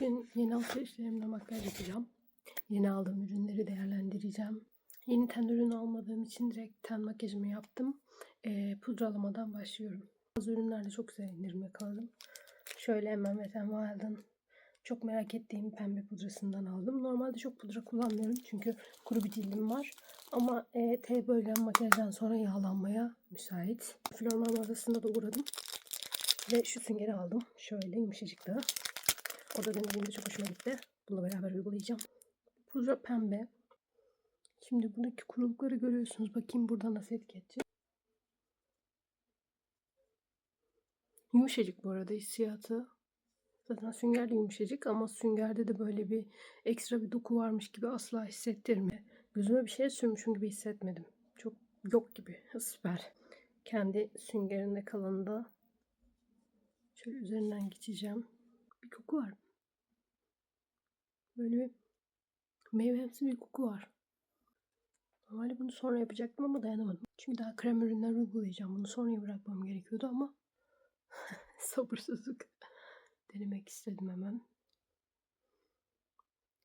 Bugün yeni alışverişlerimle makyaj yapacağım. Yeni aldığım ürünleri değerlendireceğim. Yeni ten ürünü almadığım için direkt ten makyajımı yaptım. Ee, pudralamadan başlıyorum. Bazı ürünlerde çok güzel indirim yakaladım. Şöyle hemen Wet n Wild'ın çok merak ettiğim pembe pudrasından aldım. Normalde çok pudra kullanmıyorum çünkü kuru bir cildim var. Ama e, T bölgen makyajdan sonra yağlanmaya müsait. Florman mağazasında da uğradım. Ve şu süngeri aldım. Şöyle yumuşacık da. O da denediğimde çok hoşuma gitti. Bununla beraber uygulayacağım. Pudra pembe. Şimdi buradaki kurulukları görüyorsunuz. Bakayım burada nasıl etki edecek. Yumuşacık bu arada hissiyatı. Zaten sünger de yumuşacık ama süngerde de böyle bir ekstra bir doku varmış gibi asla hissettirmiyor. Gözüme bir şey sürmüşüm gibi hissetmedim. Çok yok gibi. Süper. Kendi süngerinde kalanında şöyle üzerinden geçeceğim. Bir koku var. Böyle bir meyvemsi bir koku var. Normalde bunu sonra yapacaktım ama dayanamadım. Çünkü daha krem ürünler uygulayacağım. Bunu sonraya bırakmam gerekiyordu ama sabırsızlık. Denemek istedim hemen.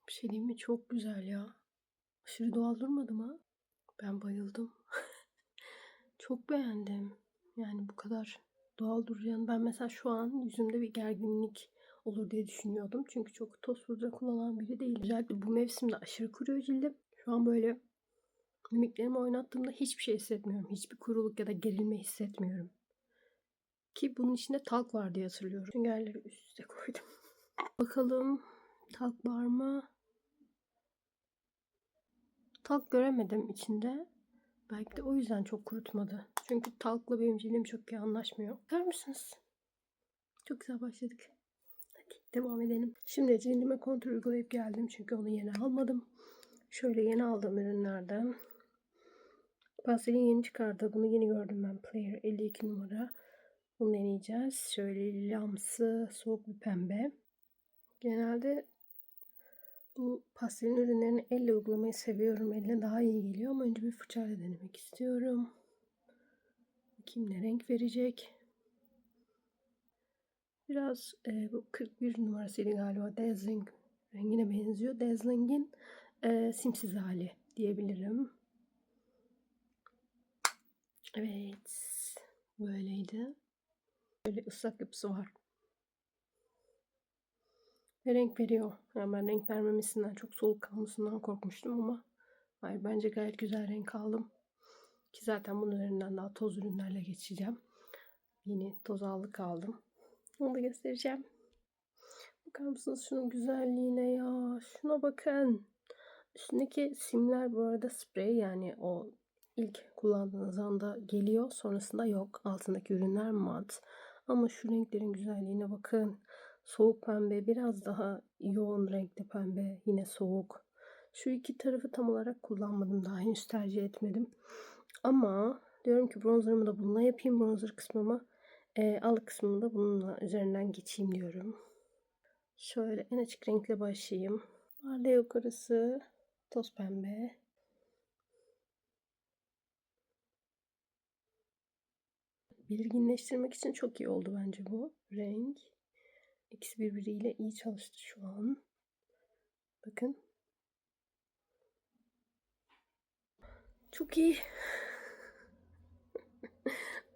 Bir şey diyeyim mi? Çok güzel ya. Aşırı doğal durmadı mı? Ben bayıldım. Çok beğendim. Yani bu kadar doğal duracağını ben mesela şu an yüzümde bir gerginlik olur diye düşünüyordum. Çünkü çok toz pudra kullanan biri değil. Özellikle bu mevsimde aşırı kuruyor cildim. Şu an böyle mimiklerimi oynattığımda hiçbir şey hissetmiyorum. Hiçbir kuruluk ya da gerilme hissetmiyorum. Ki bunun içinde talk var diye hatırlıyorum. Süngerleri üst üste koydum. Bakalım talk var mı? Talk göremedim içinde. Belki de o yüzden çok kurutmadı. Çünkü talkla benim cildim çok iyi anlaşmıyor. Bakar mısınız? Çok güzel başladık. Hadi devam edelim. Şimdi cildime kontur uygulayıp geldim. Çünkü onu yeni almadım. Şöyle yeni aldığım ürünlerden. Pastel'in yeni çıkardığı. Bunu yeni gördüm ben. Player 52 numara. Bunu deneyeceğiz. Şöyle lamsı, soğuk bir pembe. Genelde bu pastelin ürünlerini elle uygulamayı seviyorum. Elle daha iyi geliyor ama önce bir fırçayla denemek istiyorum. Ne renk verecek. Biraz e, bu 41 numarasıydı galiba. Dazzling rengine benziyor. Dazzling'in e, simsiz hali diyebilirim. Evet. Böyleydi. Böyle ıslak yapısı var. Ve renk veriyor. Yani ben renk vermemesinden çok soğuk kalmasından korkmuştum ama hayır bence gayet güzel renk aldım. Ki zaten bunun üzerinden daha toz ürünlerle geçeceğim. Yeni toz aldık aldım. Onu da göstereceğim. Bakar mısınız şunun güzelliğine ya? Şuna bakın. Üstündeki simler bu arada sprey yani o ilk kullandığınız anda geliyor. Sonrasında yok. Altındaki ürünler mat. Ama şu renklerin güzelliğine bakın. Soğuk pembe, biraz daha yoğun renkte pembe, yine soğuk. Şu iki tarafı tam olarak kullanmadım daha henüz tercih etmedim. Ama diyorum ki bronzerımı da bununla yapayım. Bronzer kısmımı, e, alt kısmını da bununla üzerinden geçeyim diyorum. Şöyle en açık renkle başlayayım. Mahalle yukarısı toz pembe. Belirginleştirmek için çok iyi oldu bence bu renk. İkisi birbiriyle iyi çalıştı şu an. Bakın. Çok iyi.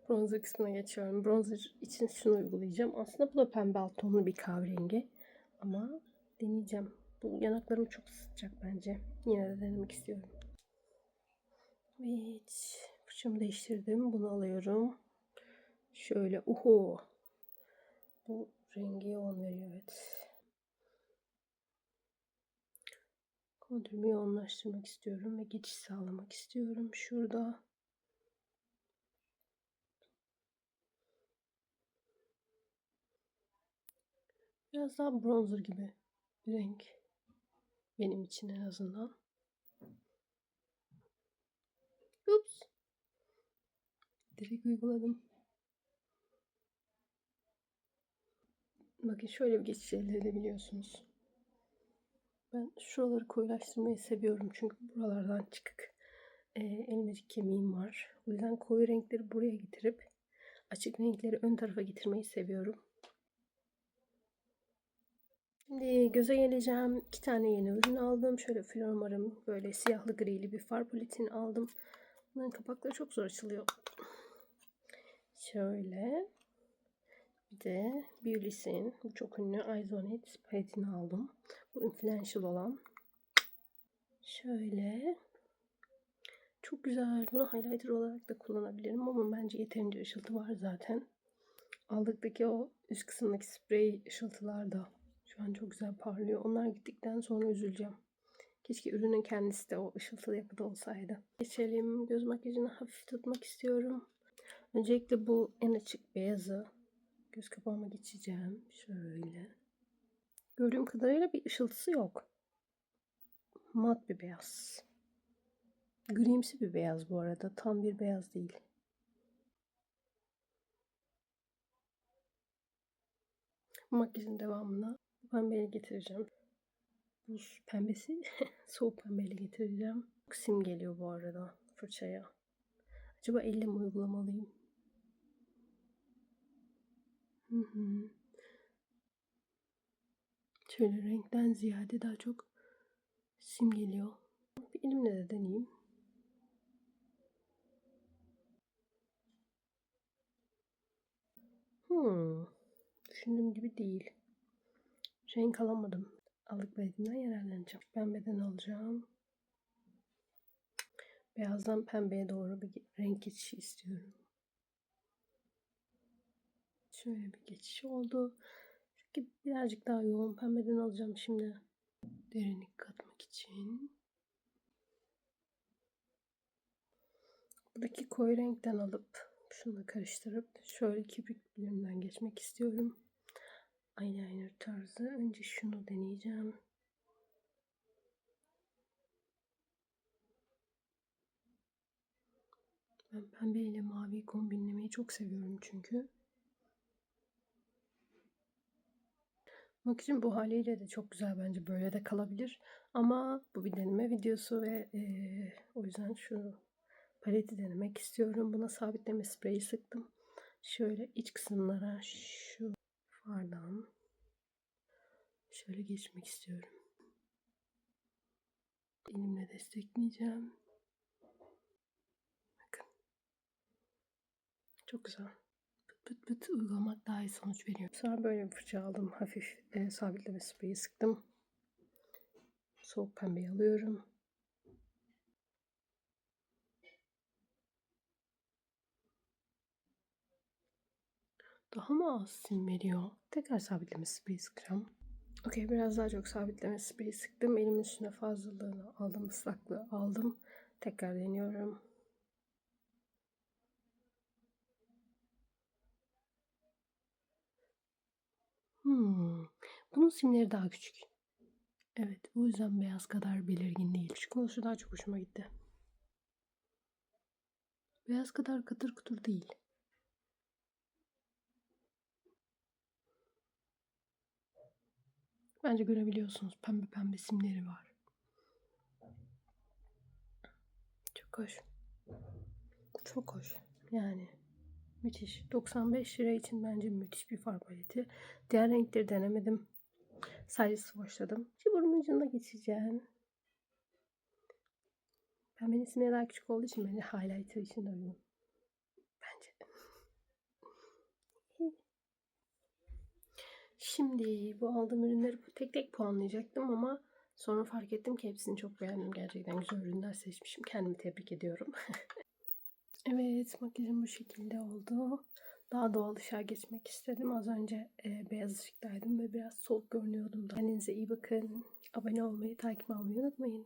Bronzer kısmına geçiyorum. Bronzer için şunu uygulayacağım. Aslında bu da pembe alt tonlu bir kahverengi. Ama deneyeceğim. Bu yanaklarımı çok ısıtacak bence. Yine de denemek istiyorum. Evet. Fırçamı değiştirdim. Bunu alıyorum. Şöyle uhu. Bu rengi yoğun veriyor evet. Kontürümü yoğunlaştırmak istiyorum ve geçiş sağlamak istiyorum. Şurada biraz daha bronzer gibi bir renk. Benim için en azından. Ups. Direkt uyguladım. Bakın şöyle bir geçiş elde edebiliyorsunuz. Ben şuraları koyulaştırmayı seviyorum. Çünkü buralardan çıkık e, elmacık kemiğim var. O yüzden koyu renkleri buraya getirip açık renkleri ön tarafa getirmeyi seviyorum. Şimdi göze geleceğim. İki tane yeni ürün aldım. Şöyle Flomar'ın böyle siyahlı grili bir far paletini aldım. Bunların kapakları çok zor açılıyor. Şöyle. Bir de Beulis'in bu çok ünlü Eyes on It paletini aldım. Bu influential olan. Şöyle. Çok güzel. Bunu highlighter olarak da kullanabilirim ama bence yeterince ışıltı var zaten. Aldıktaki o üst kısımdaki sprey ışıltılar da şu an çok güzel parlıyor. Onlar gittikten sonra üzüleceğim. Keşke ürünün kendisi de o ışıltılı yapıda olsaydı. Geçelim. Göz makyajını hafif tutmak istiyorum. Öncelikle bu en açık beyazı göz kapağıma geçeceğim. Şöyle. Gördüğüm kadarıyla bir ışıltısı yok. Mat bir beyaz. Grimsi bir beyaz bu arada. Tam bir beyaz değil. Makyajın devamına pembeyle getireceğim. Buz pembesi soğuk pembeyle getireceğim. Sim geliyor bu arada fırçaya. Acaba elle mi uygulamalıyım? Hı hı. Şöyle renkten ziyade daha çok sim geliyor. Bir elimle de deneyeyim. Hmm. Düşündüğüm gibi değil. Renk alamadım. Alık bedeninden yararlanacağım. Pembeden alacağım. Beyazdan pembeye doğru bir renk geçişi istiyorum. Şöyle bir geçiş oldu. Çünkü birazcık daha yoğun pembeden alacağım şimdi. Derinlik katmak için. Buradaki koyu renkten alıp şunu karıştırıp şöyle kirpiklerimden geçmek istiyorum. Eyeliner tarzı. Önce şunu deneyeceğim. Ben pembe ile mavi kombinlemeyi çok seviyorum çünkü. Makyajın bu haliyle de çok güzel bence böyle de kalabilir. Ama bu bir deneme videosu ve e, o yüzden şu paleti denemek istiyorum. Buna sabitleme spreyi sıktım. Şöyle iç kısımlara şu fardan şöyle geçmek istiyorum. Elimle destekleyeceğim. Bakın. Çok güzel. Pıt pıt pıt uygulamak daha iyi sonuç veriyor. Sonra böyle bir fırça aldım. Hafif e, sabitleme spreyi sıktım. Soğuk pembeyi alıyorum. Daha mı az sim veriyor? Tekrar sabitleme spreyi sıkacağım. Okey biraz daha çok sabitleme spreyi sıktım. Elimin üstüne fazlalığını aldım. ıslaklığı aldım. Tekrar deniyorum. Hmm. Bunun simleri daha küçük. Evet o yüzden beyaz kadar belirgin değil. Küçük oluşu daha çok hoşuma gitti. Beyaz kadar katır kutur değil. Bence görebiliyorsunuz pembe pembe simleri var. Çok hoş. Çok hoş. Yani müthiş. 95 lira için bence müthiş bir far paleti. Diğer renkleri denemedim. Sadece swatchladım. Şimdi burnumun ucunda geçeceğim. Pembenin simleri daha küçük olduğu için bence highlighter için de uygun. Bence. Şimdi bu aldığım ürünleri tek tek puanlayacaktım ama sonra fark ettim ki hepsini çok beğendim. Gerçekten güzel ürünler seçmişim. Kendimi tebrik ediyorum. evet makyajım bu şekilde oldu. Daha doğal ışığa geçmek istedim. Az önce e, beyaz ışıktaydım ve biraz soğuk görünüyordum. Kendinize iyi bakın. Abone olmayı, takip almayı unutmayın.